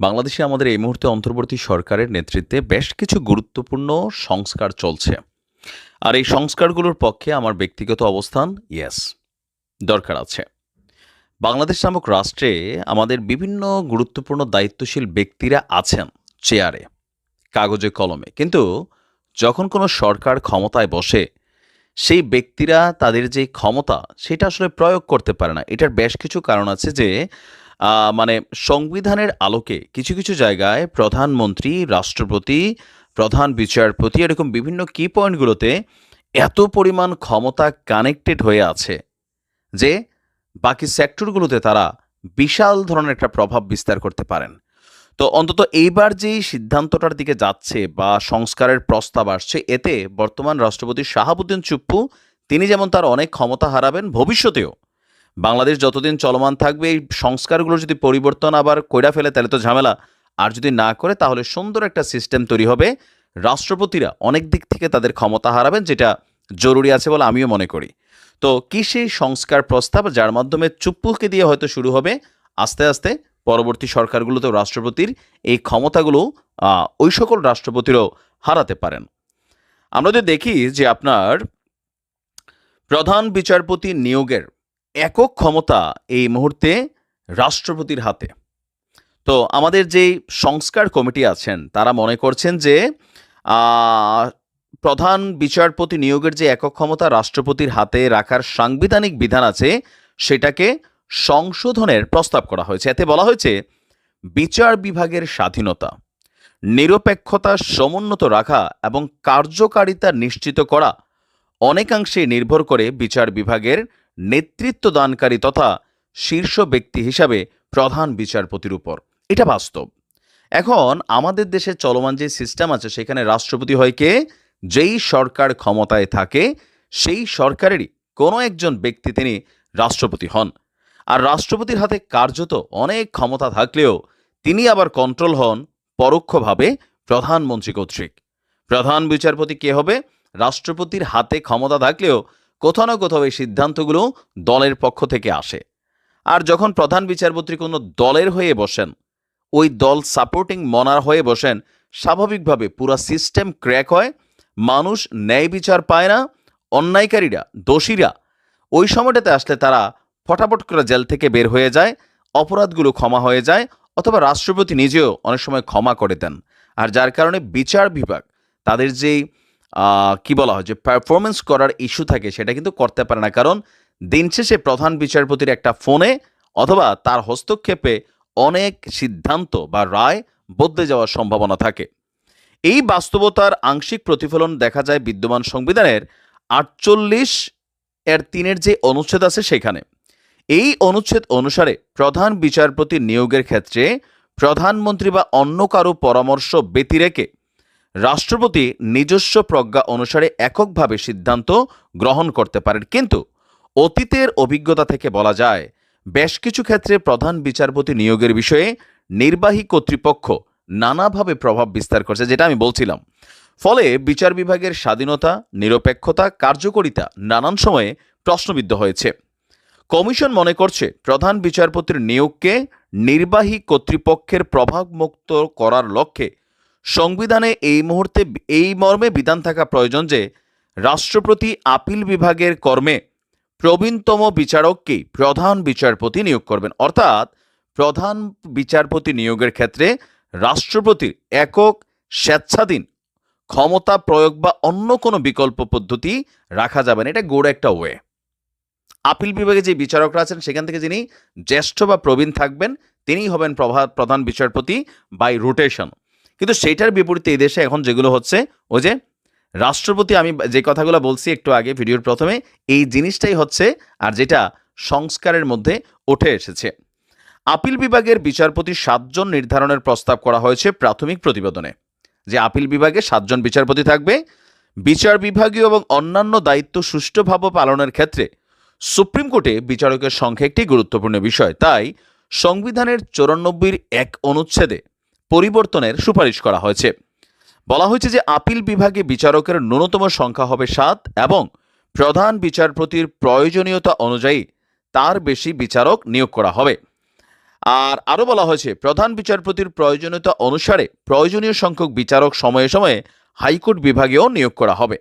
বাংলাদেশে আমাদের এই মুহূর্তে অন্তর্বর্তী সরকারের নেতৃত্বে বেশ কিছু গুরুত্বপূর্ণ সংস্কার চলছে। আর এই সংস্কারগুলোর পক্ষে আমার ব্যক্তিগত অবস্থান, ইয়েস, দরকার আছে। বাংলাদেশ নামক রাষ্ট্রে আমাদের বিভিন্ন গুরুত্বপূর্ণ দায়িত্বশীল ব্যক্তিরা আছেন চেয়ারে, কাগজে কলমে। কিন্তু যখন কোনো সরকার ক্ষমতায় বসে, সেই ব্যক্তিরা তাদের যে ক্ষমতা, সেটা আসলে প্রয়োগ করতে পারে না। এটার বেশ কিছু কারণ আছে যে মানে সংবিধানের আলোকে কিছু কিছু জায়গায় প্রধানমন্ত্রী, রাষ্ট্রপতি, প্রধান বিচারপতি এরকম বিভিন্ন কি পয়েন্টগুলোতে এত পরিমাণ ক্ষমতা কানেক্টেড হয়ে আছে যে বাকি সেক্টরগুলোতে তারা বিশাল ধরনের একটা প্রভাব বিস্তার করতে পারেন। তো অন্তত এইবার যে সিদ্ধান্তটার দিকে যাচ্ছে বা সংস্কারের প্রস্তাব আসছে, এতে বর্তমান রাষ্ট্রপতি শাহাবুদ্দিন চুপ্পু, তিনি যেমন তার অনেক ক্ষমতা হারাবেন, ভবিষ্যতেও বাংলাদেশ যতদিন চলমান থাকবে, এই সংস্কারগুলো যদি পরিবর্তন আবার কইরা ফেলে, তাহলে তো ঝামেলা। আর যদি না করে, তাহলে সুন্দর একটা সিস্টেম তৈরি হবে। রাষ্ট্রপতিরা অনেক দিক থেকে তাদের ক্ষমতা হারাবেন, যেটা জরুরি আছে বলে আমিও মনে করি। তো কি সেই সংস্কার প্রস্তাব, যার মাধ্যমে চুপ্পুকে দিয়ে হয়তো শুরু হবে? আস্তে আস্তে পরবর্তী সরকারগুলোতেও রাষ্ট্রপতির এই ক্ষমতাগুলো ওই সকল রাষ্ট্রপতিরও হারাতে পারেন। আমরা যদি দেখি যে আপনার প্রধান বিচারপতি নিয়োগের একক ক্ষমতা এই মুহূর্তে রাষ্ট্রপতির হাতে। তো আমাদের যে সংস্কার কমিটি আছেন, তারা মনে করছেন যে প্রধান বিচারপতি নিয়োগের যে একক ক্ষমতা রাষ্ট্রপতির হাতে রাখার সাংবিধানিক বিধান আছে, সেটাকে সংশোধনের প্রস্তাব করা হয়েছে। এতে বলা হয়েছে, বিচার বিভাগের স্বাধীনতা, নিরপেক্ষতা সমুন্নত রাখা এবং কার্যকারিতা নিশ্চিত করা অনেকাংশে নির্ভর করে বিচার বিভাগের নেতৃত্ব দানকারী তথা শীর্ষ ব্যক্তি হিসাবে প্রধান বিচারপতির উপর। এটা বাস্তব। এখন আমাদের দেশে চলমান যে সিস্টেম আছে, সেখানে রাষ্ট্রপতি হয় কে? যেই সরকার ক্ষমতায় থাকে, সেই সরকারেরই কোনো একজন ব্যক্তি তিনি রাষ্ট্রপতি হন। আর রাষ্ট্রপতির হাতে কার্যত অনেক ক্ষমতা থাকলেও তিনি আবার কন্ট্রোল হন পরোক্ষভাবে প্রধানমন্ত্রী কর্তৃক। প্রধান বিচারপতি কে হবে? রাষ্ট্রপতির হাতে ক্ষমতা থাকলেও কোথাও না কোথাও এই সিদ্ধান্তগুলো দলের পক্ষ থেকে আসে। আর যখন প্রধান বিচারপতি কোনো দলের হয়ে বসেন, ওই দল সাপোর্টিং মনার হয়ে বসেন, স্বাভাবিকভাবে পুরো সিস্টেম ক্র্যাক হয়, মানুষ ন্যায় বিচার পায় না, অন্যায়কারীরা, দোষীরা, ওই সময়টাতে আসলে তারা ফটাফট করে জেল থেকে বের হয়ে যায়, অপরাধগুলো ক্ষমা হয়ে যায়, অথবা রাষ্ট্রপতি নিজেও অনেক সময় ক্ষমা করে দেন। আর যার কারণে বিচার বিভাগ, তাদের যেই কি বলা হয়, যে পারফরমেন্স করার ইস্যু থাকে সেটা কিন্তু করতে পারে না। কারণ দিন শেষে প্রধান বিচারপতির একটা ফোনে অথবা তার হস্তক্ষেপে অনেক সিদ্ধান্ত বা রায় বদলে যাওয়ার সম্ভাবনা থাকে। এই বাস্তবতার আংশিক প্রতিফলন দেখা যায় বিদ্যমান সংবিধানের আটচল্লিশ এর তিনের যে অনুচ্ছেদ আছে সেখানে। এই অনুচ্ছেদ অনুসারে প্রধান বিচারপতি নিয়োগের ক্ষেত্রে প্রধানমন্ত্রী বা অন্য কারও পরামর্শ ব্যতিরেকে রাষ্ট্রপতি নিজস্ব প্রজ্ঞা অনুসারে এককভাবে সিদ্ধান্ত গ্রহণ করতে পারেন। কিন্তু অতীতের অভিজ্ঞতা থেকে বলা যায়, বেশ কিছু ক্ষেত্রে প্রধান বিচারপতি নিয়োগের বিষয়ে নির্বাহী কর্তৃপক্ষ নানাভাবে প্রভাব বিস্তার করছে, যেটা আমি বলছিলাম। ফলে বিচার বিভাগের স্বাধীনতা, নিরপেক্ষতা, কার্যকরিতা নানান সময়ে প্রশ্নবিদ্ধ হয়েছে। কমিশন মনে করছে, প্রধান বিচারপতির নিয়োগকে নির্বাহী কর্তৃপক্ষের প্রভাবমুক্ত করার লক্ষ্যে সংবিধানে এই মুহূর্তে, এই মর্মে বিধান থাকা প্রয়োজন যে রাষ্ট্রপতি আপিল বিভাগের কর্মে প্রবীণতম বিচারককেই প্রধান বিচারপতি নিয়োগ করবেন। অর্থাৎ প্রধান বিচারপতি নিয়োগের ক্ষেত্রে রাষ্ট্রপতির একক স্বেচ্ছাধীন ক্ষমতা প্রয়োগ বা অন্য কোনো বিকল্প পদ্ধতি রাখা যাবে না। এটা গোড় একটা ওয়ে। আপিল বিভাগে যে বিচারকরা আছেন, সেখান থেকে যিনি জ্যেষ্ঠ বা প্রবীণ থাকবেন, তিনিই হবেন প্রধান বিচারপতি বাই রোটেশন কিন্তু সেইটার বিপরীতে এই দেশে এখন যেগুলো হচ্ছে, ওই যে রাষ্ট্রপতি আমি যে কথাগুলো বলছি একটু আগে ভিডিওর প্রথমে, এই জিনিসটাই হচ্ছে আর যেটা সংস্কারের মধ্যে উঠে এসেছে। আপিল বিভাগের বিচারপতি সাতজন নির্ধারণের প্রস্তাব করা হয়েছে প্রাথমিক প্রতিবেদনে। যে আপিল বিভাগে সাতজন বিচারপতি থাকবে, বিচার বিভাগীয় এবং অন্যান্য দায়িত্ব সুষ্ঠুভাবে পালনের ক্ষেত্রে সুপ্রিম কোর্টে বিচারকের সংখ্যা একটি গুরুত্বপূর্ণ বিষয়। তাই সংবিধানের চৌরানব্বইয়ের এক অনুচ্ছেদে পরিবর্তনের সুপারিশ করা হয়েছে। বলা হয়েছে যে আপিল বিভাগে বিচারকের ন্যূনতম সংখ্যা হবে সাত এবং প্রধান বিচারপতির প্রয়োজনীয়তা অনুযায়ী তার বেশি বিচারক নিয়োগ করা হবে। আর আরও বলা হয়েছে, প্রধান বিচারপতির প্রয়োজনীয়তা অনুসারে প্রয়োজনীয় সংখ্যক বিচারক সময়ে সময়ে হাইকোর্ট বিভাগেও নিয়োগ করা হবে।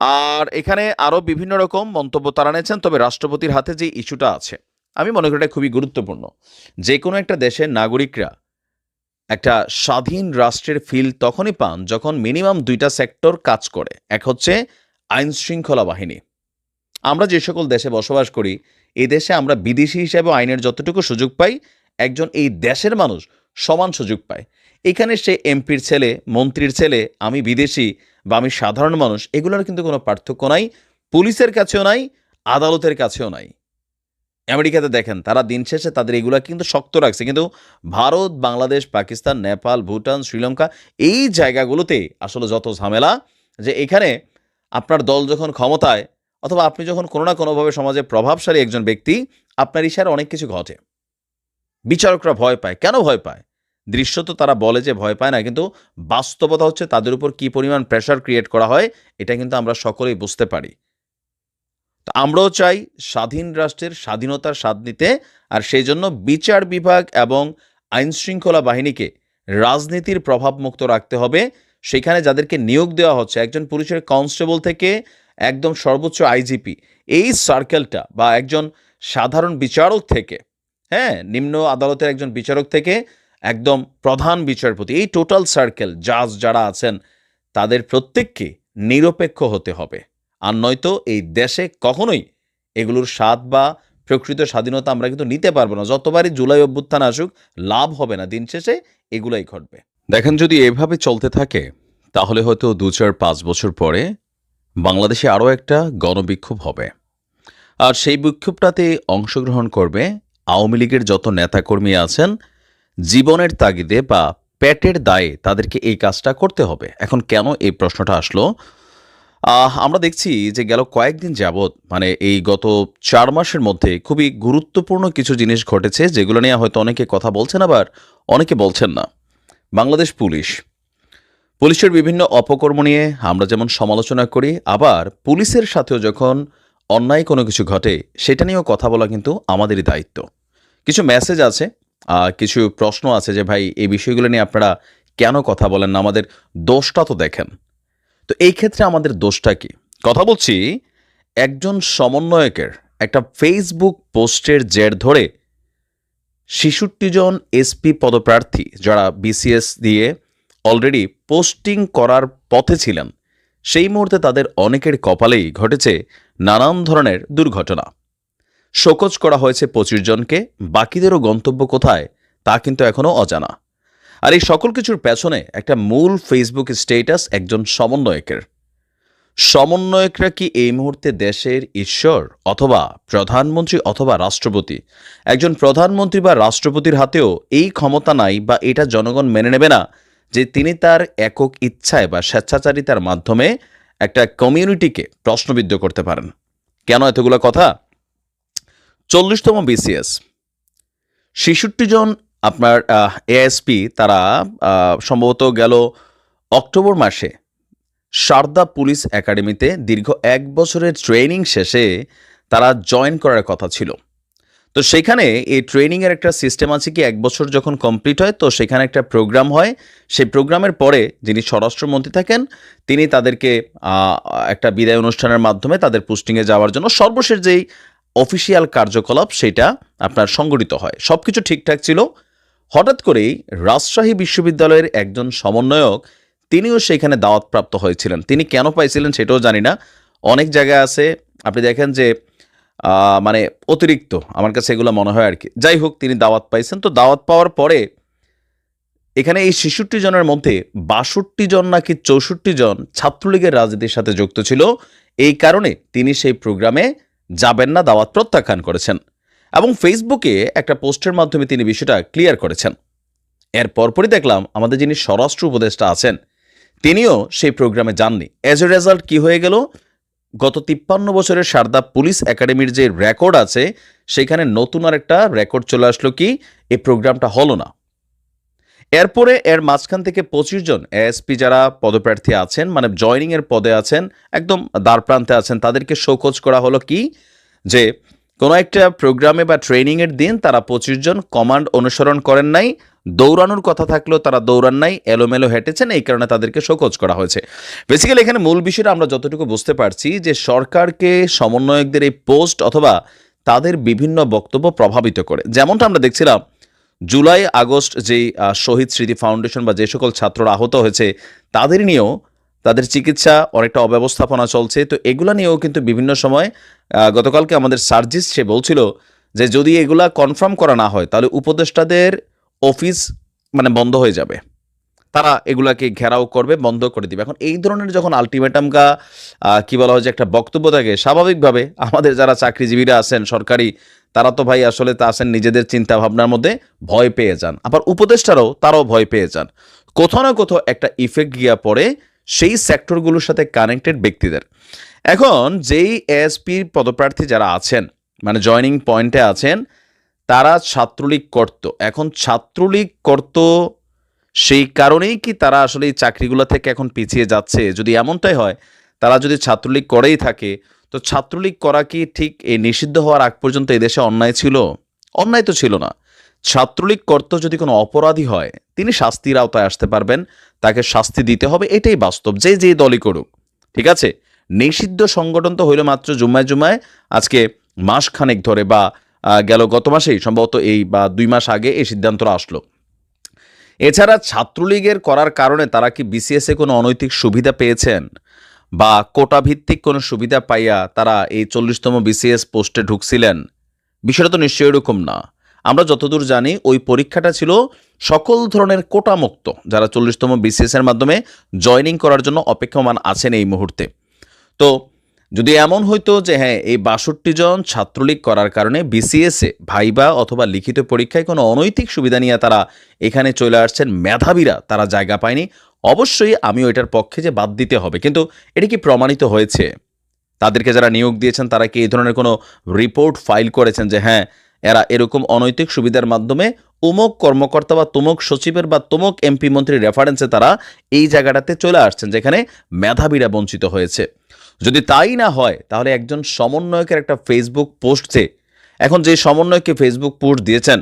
আর এখানে আরও বিভিন্ন রকম মন্তব্য তারা নিয়েছেন তবে রাষ্ট্রপতির হাতে যে ইস্যুটা আছে, আমি মনে করি এটা খুবই গুরুত্বপূর্ণ। যে কোনো একটা দেশের নাগরিকরা একটা স্বাধীন রাষ্ট্রের ফিল তখনই পান যখন মিনিমাম দুইটা সেক্টর কাজ করে। এক হচ্ছে আইন শৃঙ্খলা বাহিনী। আমরা যে সকল দেশে বসবাস করি, এই দেশে আমরা বিদেশি হিসেবে আইনের যতটুকু সুযোগ পাই, একজন এই দেশের মানুষ সমান সুযোগ পায়। এখানে সে এমপির ছেলে, মন্ত্রীর ছেলে, আমি বিদেশি বা আমি সাধারণ মানুষ, এগুলোর কিন্তু কোনো পার্থক্য নাই, পুলিশের কাছেও নাই, আদালতের কাছেও নাই। আমেরিকাতে দেখেন, তারা দিন শেষে তাদের এগুলা কিন্তু শক্ত রাখছে। কিন্তু ভারত, বাংলাদেশ, পাকিস্তান, নেপাল, ভুটান, শ্রীলঙ্কা এই জায়গাগুলোতে আসলে যত ঝামেলা যে এখানে আপনার দল যখন ক্ষমতায় অথবা আপনি যখন কোনো না কোনোভাবে সমাজে প্রভাবশালী একজন ব্যক্তি, আপনার ইশারে অনেক কিছু ঘটে। বিচারকরা ভয় পায়। কেন ভয় পায়? দৃশ্য তো তারা বলে যে ভয় পায় না, কিন্তু বাস্তবতা হচ্ছে তাদের উপর কি পরিমাণ প্রেশার ক্রিয়েট করা হয়, এটা কিন্তু আমরা সকলেই বুঝতে পারি। তো আমরাও চাই স্বাধীন রাষ্ট্রের স্বাধীনতার স্বাদ নিতে, আর সেই জন্য বিচার বিভাগ এবং আইন শৃঙ্খলা বাহিনীকে রাজনীতির প্রভাবমুক্ত রাখতে হবে। সেখানে যাদেরকে নিয়োগ দেওয়া হচ্ছে, একজন পুলিশের কনস্টেবল থেকে একদম সর্বোচ্চ আইজিপি, এই সার্কেলটা বা একজন সাধারণ বিচারক থেকে হ্যাঁ নিম্ন আদালতের একজন বিচারক থেকে একদম প্রধান বিচারপতি, এই টোটাল সার্কেল জাজ যারা আছেন, তাদের প্রত্যেককে নিরপেক্ষ হতে হবে। আর নয়তো এই দেশে কখনোই এগুলোর স্বাদ বা প্রকৃত স্বাধীনতা আমরা কিন্তু নিতে পারব না। যতবারই জুলাই অভ্যুত্থান আসুক, লাভ হবে না। দিন শেষে এগুলাই ঘটবে। দেখেন, যদি এভাবে চলতে থাকে, তাহলে হয়তো দু চার পাঁচ বছর পরে বাংলাদেশে আরও একটা গণবিক্ষোভ হবে। আর সেই বিক্ষোভটাতে অংশগ্রহণ করবে আওয়ামী লীগের যত নেতাকর্মী আছেন, জীবনের তাগিদে বা পেটের দায়ে তাদেরকে এই কাজটা করতে হবে। এখন কেন এই প্রশ্নটা আসলো? আমরা দেখছি যে গেল কয়েকদিন যাবৎ মানে এই গত চার মাসের মধ্যে খুবই গুরুত্বপূর্ণ কিছু জিনিস ঘটেছে, যেগুলো নিয়ে হয়তো অনেকে কথা বলছেন আবার অনেকে বলছেন না। বাংলাদেশ পুলিশ। পুলিশের বিভিন্ন অপকর্ম নিয়ে আমরা যেমন সমালোচনা করি, আবার পুলিশের সাথেও যখন অন্যায় কোনো কিছু ঘটে, সেটা নিয়েও কথা বলা কিন্তু আমাদেরই দায়িত্ব। কিছু মেসেজ আছে কিছু প্রশ্ন আছে যে, ভাই, এই বিষয়গুলো নিয়ে আপনারা কেন কথা বলেন না? আমাদের দোষটা তো দেখেন। তো এই ক্ষেত্রে আমাদের দোষটা কি? কথা বলছি, একজন সমন্বয়কের একটা ফেসবুক পোস্টের জের ধরে ছেষট্টি জন এসপি পদপ্রার্থী যারা বিসিএস দিয়ে অলরেডি পোস্টিং করার পথে ছিলেন, সেই মুহূর্তে তাদের অনেকের কপালেই ঘটেছে নানান ধরনের দুর্ঘটনা। শোকজ করা হয়েছে পঁচিশ জনকে, বাকিদেরও গন্তব্য কোথায় তা কিন্তু এখনও অজানা। আর এই সকল কিছুর পেছনে একটা মূল ফেসবুক স্টেটাস একজন সমন্বয়কের। সমন্বয়করা কি এই মুহূর্তে দেশের ঈশ্বর অথবা প্রধানমন্ত্রী অথবা রাষ্ট্রপতি? একজন প্রধানমন্ত্রী বা রাষ্ট্রপতির হাতেও এই ক্ষমতা নাই বা এটা জনগণ মেনে নেবে না যে তিনি তার একক ইচ্ছায় বা স্বেচ্ছাচারিতার মাধ্যমে একটা কমিউনিটিকে প্রশ্নবিদ্ধ করতে পারেন। কেন এতগুলো কথা? চল্লিশতম বিসিএস ছেষট্টি জন আপনার এএসপি তারা সম্ভবত গেল অক্টোবর মাসে সারদা পুলিশ একাডেমিতে দীর্ঘ এক বছরের ট্রেনিং শেষে তারা জয়েন করার কথা ছিল। তো সেখানে এই ট্রেনিংয়ের একটা সিস্টেম আছে কি, এক বছর যখন কমপ্লিট হয়, তো সেখানে একটা প্রোগ্রাম হয়। সেই প্রোগ্রামের পরে যিনি স্বরাষ্ট্রমন্ত্রী থাকেন, তিনি তাদেরকে একটা বিদায় অনুষ্ঠানের মাধ্যমে তাদের পোস্টিংয়ে যাওয়ার জন্য সর্বশেষ যেই অফিসিয়াল কার্যকলাপ, সেটা আপনার সংগঠিত হয়। সব কিছু ঠিকঠাক ছিল। হঠাৎ করেই রাজশাহী বিশ্ববিদ্যালয়ের একজন সমন্বয়ক তিনিও সেখানে দাওয়াতপ্রাপ্ত হয়েছিলেন। তিনি কেন পাইছিলেন সেটাও জানি না। অনেক জায়গায় আছে, আপনি দেখেন যে মানে অতিরিক্ত, আমার কাছে এগুলো মনে হয় আর কি যাই হোক, তিনি দাওয়াত পাইছেন। তো দাওয়াত পাওয়ার পরে এখানে এই ছেষট্টি জনের মধ্যে বাষট্টি জন নাকি চৌষট্টি জন ছাত্রলীগের রাজনীতির সাথে যুক্ত ছিল। এই কারণে তিনি সেই প্রোগ্রামে যাবেন না, দাওয়াত প্রত্যাখ্যান করেছেন। এবং ফেসবুকে একটা পোস্টের মাধ্যমে তিনি বিষয়টা ক্লিয়ার করেছেন। এর পরপরই দেখলাম আমাদের যিনি স্বরাষ্ট্র উপদেষ্টা আছেন, তিনিও সেই প্রোগ্রামে যাননি। অ্যাজ এ রেজাল্ট কী হয়ে গেল? গত তিপ্পান্ন বছরের সারদা পুলিশ একাডেমির যে রেকর্ড আছে, সেখানে নতুন আর একটা রেকর্ড চলে আসলো কি? এই প্রোগ্রামটা হলো না। এরপরে এর মাঝখান থেকে পঁচিশ জন এএসপি যারা পদপ্রার্থী আছেন মানে জয়নিং এর পদে আছেন, একদম দ্বার প্রান্তে আছেন, তাদেরকে শোকজ করা হলো কি? যে কোনো একটা প্রোগ্রামে বা ট্রেনিংয়ের দিন তারা পঁচিশ জন কমান্ড অনুসরণ করেন নাই, দৌড়ানোর কথা থাকলেও তারা দৌড়ান নাই, এলোমেলো হেঁটেছেন, এই কারণে তাদেরকে শোকজ করা হয়েছে। বেসিক্যালি এখানে মূল বিষয়টা আমরা যতটুকু বুঝতে পারছি যে সরকারকে সমন্বয়কদের এই পোস্ট অথবা তাদের বিভিন্ন বক্তব্য প্রভাবিত করে। যেমনটা আমরা দেখছিলাম, জুলাই আগস্ট যেই শহীদ স্মৃতি ফাউন্ডেশন বা যে সকল ছাত্ররা আহত হয়েছে, তাদের নিয়েও তাদের চিকিৎসা, অনেকটা অব্যবস্থাপনা চলছে। তো এগুলো নিয়েও কিন্তু বিভিন্ন সময় গতকালকে আমাদের সার্জিস সে বলছিল যে যদি এগুলা কনফার্ম করা না হয়, তাহলে উপদেষ্টাদের অফিস মানে বন্ধ হয়ে যাবে। তারা এগুলাকে ঘেরাও করবে, বন্ধ করে দিবে। এখন এই ধরনের যখন আলটিমেটামকা কী বলা হয় যে একটা বক্তব্য থাকে, স্বাভাবিকভাবে আমাদের যারা চাকরিজীবীরা আছেন সরকারি, তারা তো ভাই আসলে তা আসেন নিজেদের চিন্তা ভাবনার মধ্যে ভয় পেয়ে যান। আবার উপদেষ্টারাও তারাও ভয় পেয়ে যান। কোথাও না কোথাও একটা ইফেক্ট গিয়া পড়ে সেই সেক্টরগুলোর সাথে কানেক্টেড ব্যক্তিদের। এখন যেই এএসপির পদপ্রার্থী যারা আছেন মানে জয়নিং পয়েন্টে আছেন, তারা ছাত্রলীগ করত। এখন ছাত্রলীগ করত সেই কারণেই কি তারা আসলে এই চাকরিগুলো থেকে এখন পিছিয়ে যাচ্ছে? যদি এমনটাই হয়, তারা যদি ছাত্রলীগ করেই থাকে, তো ছাত্রলীগ করা কি ঠিক এই নিষিদ্ধ হওয়ার আগ পর্যন্ত এদেশে অন্যায় ছিল? অন্যায় তো ছিল না। ছাত্রলীগ করত যদি কোনো অপরাধী হয়, তিনি শাস্তির আওতায় আসতে পারবেন, তাকে শাস্তি দিতে হবে, এটাই বাস্তব, যে যে দলই করুক, ঠিক আছে? নিষিদ্ধ সংগঠন তো হইল মাত্র জুম্মায় জুম্মায়, আজকে মাস খানেক ধরে বা গেল গত মাসেই, সম্ভবত এই বা দুই মাস আগে এই সিদ্ধান্তটা আসলো। এছাড়া ছাত্রলীগের করার কারণে তারা কি বিসিএসে কোনো অনৈতিক সুবিধা পেয়েছেন? বা কোটা ভিত্তিক কোনো সুবিধা পাইয়া তারা এই চল্লিশতম বিসিএস পোস্টে ঢুকছিলেন? বিষয়টা তো নিশ্চয়ই এরকম না। আমরা যতদূর জানি, ওই পরীক্ষাটা ছিল সকল ধরনের কোটামুক্ত, যারা চল্লিশতম বিসিএস এর মাধ্যমে জয়নিং করার জন্য অপেক্ষমান আছেন এই মুহূর্তে। তো যদি এমন হইতো যে হ্যাঁ এই বাষট্টি জন ছাত্রলীগ করার কারণে বিসিএসে ভাইবা অথবা লিখিত পরীক্ষায় কোনো অনৈতিক সুবিধা নিয়ে তারা এখানে চলে আসছেন, মেধাবীরা তারা জায়গা পায়নি, অবশ্যই আমি ওইটার পক্ষে যে বাদ দিতে হবে। কিন্তু এটা কি প্রমাণিত হয়েছে? তাদেরকে যারা নিয়োগ দিয়েছেন, তারা কি এই ধরনের কোনো রিপোর্ট ফাইল করেছেন যে হ্যাঁ এরা এরকম অনৈতিক সুবিধার মাধ্যমে উমক কর্মকর্তা বা তুমক সচিবের বা তুমক এমপি মন্ত্রীর রেফারেন্সে তারা এই জায়গাটাতে চলে আসছেন, যেখানে মেধাবীরা বঞ্চিত হয়েছে। যদি তাই না হয়, তাহলে একজন সমন্বয়কের একটা ফেসবুক পোস্টে এখন যে সমন্বয়কে ফেসবুক পোস্ট দিয়েছেন,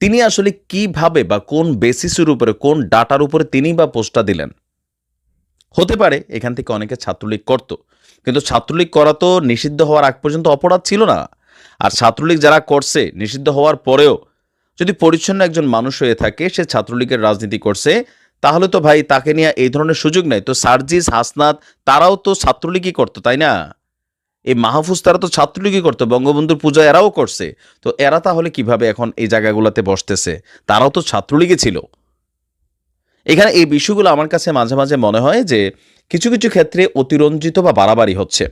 তিনি আসলে কীভাবে বা কোন বেসিসের উপরে, কোন ডাটার উপরে তিনি বা পোস্টটা দিলেন? হতে পারে, এখান থেকে অনেকে ছাত্রলীগ করত, কিন্তু ছাত্রলীগ করা তো নিষিদ্ধ হওয়ার আগ পর্যন্ত অপরাধ ছিল না। আর ছাত্রলীগ যারা করছে, নিষিদ্ধ হওয়ার পরেও যদি পরিচ্ছন্ন একজন মানুষ হয়ে থাকে, সে ছাত্রলীগের রাজনীতি করছে, তাহলে তো ভাই তাকে নিয়ে এই ধরনের সুযোগ নেই। তো সার্জিস, হাসনাত, তারাও তো ছাত্রলীগই করতো, তাই না? এই মাহফুজ তারা তো ছাত্রলীগই করতো, বঙ্গবন্ধুর পূজা এরাও করছে। তো এরা তাহলে কীভাবে এখন এই জায়গাগুলোতে বসতেছে? তারাও তো ছাত্রলীগে ছিল। এখানে এই বিষয়গুলো আমার কাছে মাঝে মাঝে মনে হয় যে কিছু কিছু ক্ষেত্রে অতিরঞ্জিত বা বাড়াবাড়ি হচ্ছে।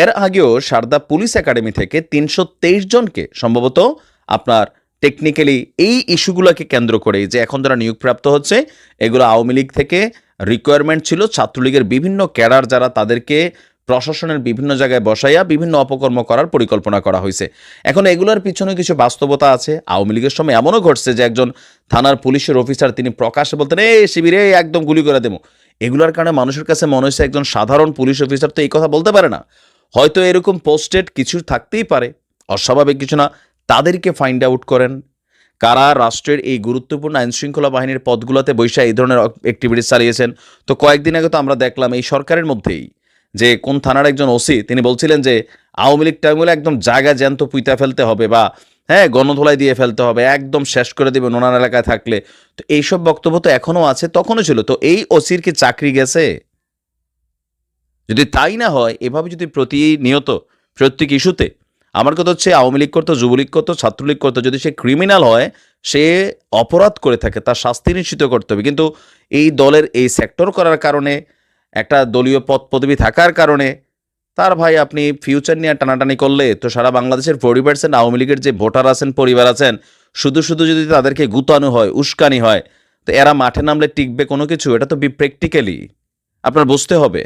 এর আগেও সারদা পুলিশ একাডেমি থেকে তিনশো তেইশ জনকে সম্ভবত আপনার টেকনিক্যালি এই ইস্যুগুলোকে কেন্দ্র করে যে এখন যারা নিয়োগপ্রাপ্ত হচ্ছে, এগুলো আওয়ামী লীগ থেকে রিকোয়ারমেন্ট ছিল, ছাত্রলীগের বিভিন্ন ক্যাডার যারা তাদেরকে প্রশাসনের বিভিন্ন জায়গায় বসাইয়া বিভিন্ন অপকর্ম করার পরিকল্পনা করা হয়েছে। এখন এগুলোর পিছনে কিছু বাস্তবতা আছে। আওয়ামী লীগের সময় এমনও ঘটছে যে একজন থানার পুলিশের অফিসার তিনি প্রকাশ্যে বলতেন এই শিবিরে একদম গুলি করে দেবো। এগুলোর কারণে মানুষের কাছে মনে হয়েছে একজন সাধারণ পুলিশ অফিসার তো এই কথা বলতে পারে না। হয়তো এরকম পোস্টেড কিছু থাকতেই পারে। অস্বাভাবিক কিছু না। তাদেরকে ফাইন্ড আউট করেন। কারা রাষ্ট্রের এই গুরুত্বপূর্ণ আইন শৃঙ্খলা বাহিনীর পদগুলোতে বৈশা এই ধরনের অ্যাক্টিভিটিস চালিয়েছেন? তো কয়েকদিন আগে তো আমরা দেখলাম এই সরকারের মধ্যেই যে কোন থানার একজন ওসি তিনি বলছিলেন যে আওয়ামী লীগ টাইমগুলো একদম জায়গা জ্যান্ত পুইতা ফেলতে হবে বা হ্যাঁ গণধোলাই দিয়ে ফেলতে হবে, একদম শেষ করে দেবে নোনার এলাকায় থাকলে। তো এইসব বক্তব্য তো এখনও আছে, তখনও ছিল। তো এই ওসির কি চাকরি গেছে? যদি তাই না হয়, এভাবে যদি প্রতিনিয়ত প্রত্যেক ইস্যুতে আমার কথা হচ্ছে আওয়ামী লীগ করতো, যুবলীগ করতো, ছাত্রলীগ করতো, যদি সে ক্রিমিনাল হয়, সে অপরাধ করে থাকে, তার শাস্তি নিশ্চিত করতে হবে। কিন্তু এই দলের এই সেক্টর করার কারণে, একটা দলীয় পদ পদবি থাকার কারণে, তার ভাই আপনি ফিউচার নিয়ে টানাটানি করলে, তো সারা বাংলাদেশের ফোর্টি পার্সেন্ট আওয়ামী লীগের যে ভোটার আছেন, পরিবার আছেন, শুধু শুধু যদি তাদেরকে গুতানো হয়, উস্কানি হয়, তো এরা মাঠে নামলে টিকবে কোনো কিছু? এটা তো বি প্র্যাকটিক্যালি আপনার বুঝতে হবে।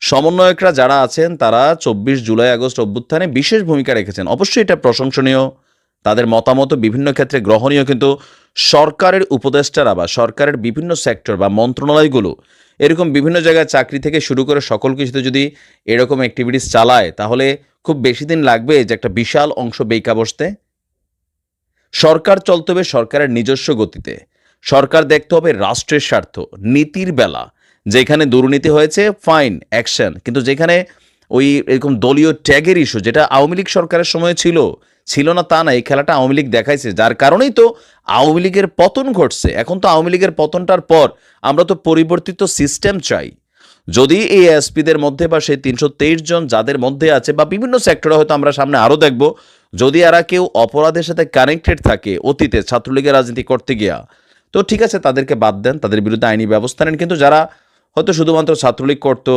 সমন্বয়করা যারা আছেন, তারা চব্বিশ জুলাই আগস্ট অভ্যুত্থানে বিশেষ ভূমিকা রেখেছেন। অবশ্যই এটা প্রশংসনীয়। তাদের মতামত বিভিন্ন ক্ষেত্রে গ্রহণীয়, কিন্তু সরকারের উপদেষ্টারা বা সরকারের বিভিন্ন সেক্টর বা মন্ত্রণালয়গুলো, এরকম বিভিন্ন জায়গায় চাকরি থেকে শুরু করে সকল কিছুতে যদি এরকম অ্যাক্টিভিটিস চালায়, তাহলে খুব বেশি দিন লাগবে যে একটা বিশাল অংশ বেকা বসতে। সরকার চলতে হবে সরকারের নিজস্ব গতিতে। সরকার দেখতে হবে রাষ্ট্রের স্বার্থ, নীতির বেলা। যেখানে দুর্নীতি হয়েছে ফাইন অ্যাকশন কিন্তু যেখানে ওই এরকম দলীয় ট্যাগের ইস্যু যেটা আওয়ামী লীগ সরকারের সময় ছিল ছিল না তা না, এই খেলাটা আওয়ামী লীগ দেখাইছে। যার কারণেই তো আওয়ামী লীগের পতন ঘটছে। এখন তো আওয়ামী লীগের পতনটার পর আমরা তো পরিবর্তিত সিস্টেম চাই। যদি এই এসপিদের মধ্যে বা সেই তিনশো তেইশ জন যাদের মধ্যে আছে বা বিভিন্ন সেক্টরে হয়তো আমরা সামনে আরও দেখব, যদি এরা কেউ অপরাধের সাথে কানেক্টেড থাকে অতীতে ছাত্রলীগের রাজনীতি করতে গিয়া, তো ঠিক আছে, তাদেরকে বাদ দেন, তাদের বিরুদ্ধে আইনি ব্যবস্থা নেন। কিন্তু যারা হয়তো শুধুমাত্র ছাত্রলীগ করতো,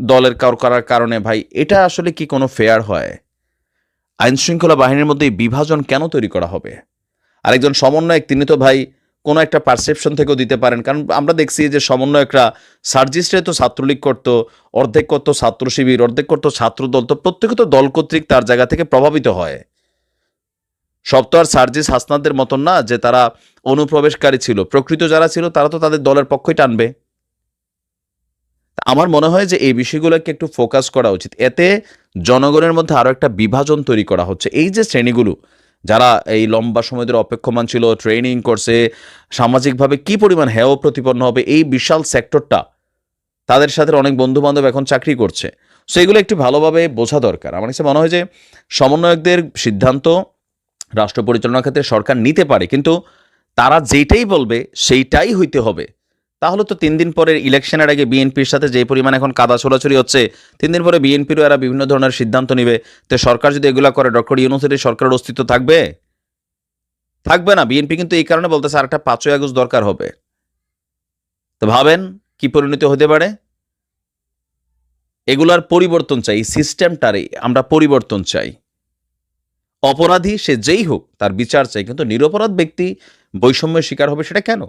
দলের কার, করার কারণে। ভাই, এটা আসলে কি কোনো ফেয়ার হয়? আইন শৃঙ্খলা বাহিনীর মধ্যে বিভাজন কেন তৈরি করা হবে? আরেকজন সমন্বয়ক, তিনি তো ভাই কোনো একটা পারসেপশন থেকেও দিতে পারেন। কারণ আমরা দেখছি যে সমন্বয়করা সার্জিস্টে তো ছাত্রলীগ করতো, অর্ধেক করতো ছাত্র শিবির, অর্ধেক করতো ছাত্রদল তো প্রত্যেকে তো দল কর্তৃক তার জায়গা থেকে প্রভাবিত হয়। সব তো আর সার্জিস হাসনাদের মতন না যে তারা অনুপ্রবেশকারী ছিল। প্রকৃত যারা ছিল, তারা তো তাদের দলের পক্ষই টানবে। আমার মনে হয় যে এই বিষয়গুলোকে একটু ফোকাস করা উচিত। এতে জনগণের মধ্যে আরও একটা বিভাজন তৈরি করা হচ্ছে। এই যে শ্রেণীগুলো, যারা এই লম্বা সময় ধরে অপেক্ষমান ছিল ট্রেনিং করছে, সামাজিকভাবে কি পরিমাণ হেয় প্রতিপন্ন হবে, এই বিশাল সেক্টরটা তাদের সাথে অনেক বন্ধু বান্ধব এখন চাকরি করছে। সো এগুলো একটু ভালোভাবে বোঝা দরকার। আমার কাছে মনে হয় যে সমন্বয়কদের সিদ্ধান্ত রাষ্ট্র পরিচালনার ক্ষেত্রে সরকার নিতে পারে, কিন্তু তারা যেটাই বলবে, সেইটাই হইতে হবে। তাহলে তো তিন দিন পরের ইলেকশনের আগে বিএনপির সাথে যে পরিমাণ এখন কাদা ছোড়াছড়ি হচ্ছে, তিন দিন পরে বিএনপিরও এরা বিভিন্ন ধরনের সিদ্ধান্ত নিবে। তো সরকার যদি এগুলা করে, ডক্টর ইউনুসের সরকারের অস্তিত্ব থাকবে? থাকবে না। বিএনপি কিন্তু এই কারণে বলতেছে আর একটা পাঁচই আগস্ট দরকার হবে। তো ভাবেন কি পরিণতি হতে পারে? এগুলার পরিবর্তন চাই সিস্টেমটারই আমরা পরিবর্তন চাই। অপরাধী সে যেই হোক, তার বিচার চাই, কিন্তু নিরপরাধ ব্যক্তি বৈষম্যের শিকার হবে সেটা কেন?